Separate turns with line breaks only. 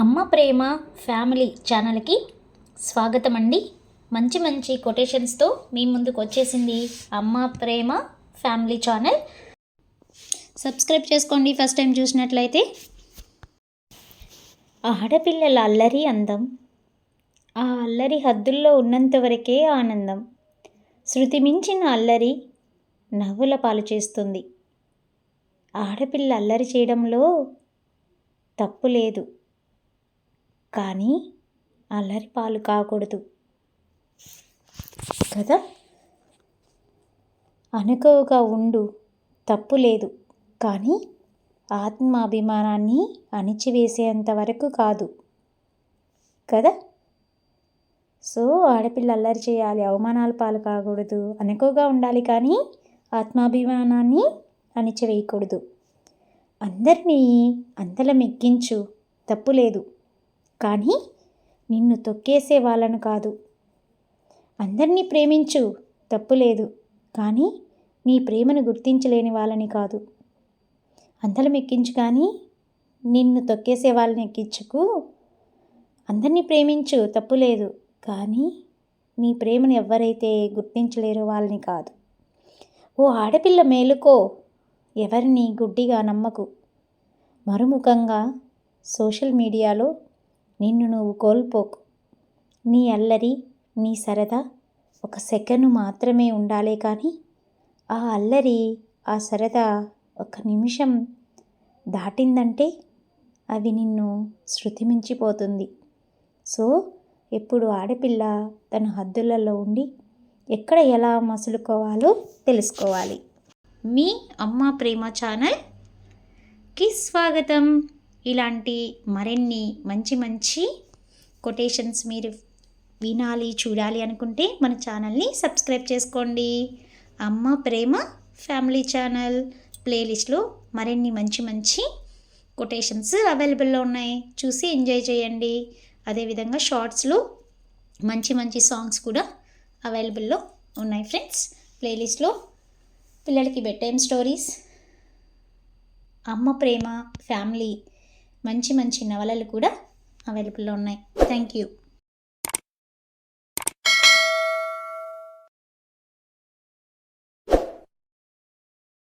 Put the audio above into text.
అమ్మ ప్రేమ ఫ్యామిలీ ఛానల్కి స్వాగతం అండి మంచి మంచి కొటేషన్స్తో మీ ముందుకు వచ్చేసింది అమ్మ ప్రేమ ఫ్యామిలీ ఛానల్. సబ్స్క్రైబ్ చేసుకోండి ఫస్ట్ టైం చూసినట్లయితే. ఆడపిల్లల అల్లరి అందం. ఆ అల్లరి హద్దుల్లో ఉన్నంత వరకే ఆనందం. శృతి మించిన అల్లరి నవ్వుల పాలు చేస్తుంది. ఆడపిల్ల అల్లరి చేయడంలో తప్పు లేదు. కానీ అల్లరి పాలు కాకూడదు. కదా? అనుకోగా ఉండు తప్పు లేదు. కానీ ఆత్మాభిమానాన్ని అణిచివేసేంత వరకు కాదు. కదా? సో ఆడపిల్ల అల్లరి చేయాలి అవమానాల పాలు కాకూడదు అనుకోగా ఉండాలి కానీ ఆత్మాభిమానాన్ని అణిచివేయకూడదు. అందరినీ అంతల మెగ్గించు తప్పు లేదు. కానీ నిన్ను తొక్కేసే వాళ్ళను కాదు. అందరినీ ప్రేమించు తప్పు లేదు. కానీ నీ ప్రేమను గుర్తించలేని వాళ్ళని కాదు. అందరం ఎక్కించు కానీ నిన్ను తొక్కేసే వాళ్ళని ఎక్కించుకు. అందరినీ ప్రేమించు తప్పు లేదు. కానీ నీ ప్రేమను ఎవరైతే గుర్తించలేరో వాళ్ళని కాదు. ఓ ఆడపిల్ల మేలుకో ఎవరిని గుడ్డిగా నమ్మకు. మరుముఖంగా సోషల్ మీడియాలో నిన్ను నువ్వు కోల్పోకు. నీ అల్లరి నీ సరదా ఒక సెకను మాత్రమే ఉండాలే కానీ ఆ అల్లరి ఆ సరదా ఒక నిమిషం దాటిందంటే అవి నిన్ను శృతి మించిపోతుంది సో ఎప్పుడు ఆడపిల్ల తన హద్దులలో ఉండి ఎక్కడ ఎలా మసులుకోవాలో తెలుసుకోవాలి. మీ అమ్మ ప్రేమ ఛానల్కి స్వాగతం. ఇలాంటి మరిన్ని మంచి మంచి కొటేషన్స్ మీరు వినాలి చూడాలి అనుకుంటే మన ఛానల్ని సబ్స్క్రైబ్ చేసుకోండి. అమ్మ ప్రేమ ఫ్యామిలీ ఛానల్ ప్లేలిస్ట్లో మరిన్ని మంచి మంచి కొటేషన్స్ అవైలబుల్లో ఉన్నాయి. చూసి ఎంజాయ్ చేయండి. అదేవిధంగా షార్ట్స్లో మంచి మంచి సాంగ్స్ కూడా అవైలబుల్లో ఉన్నాయి ఫ్రెండ్స్. ప్లేలిస్ట్లో పిల్లలకి బెడ్ టైమ్ స్టోరీస్ అమ్మ ప్రేమ ఫ్యామిలీ మంచి మంచి నవలలు కూడా అవైలబుల్లో ఉన్నాయి. Thank you.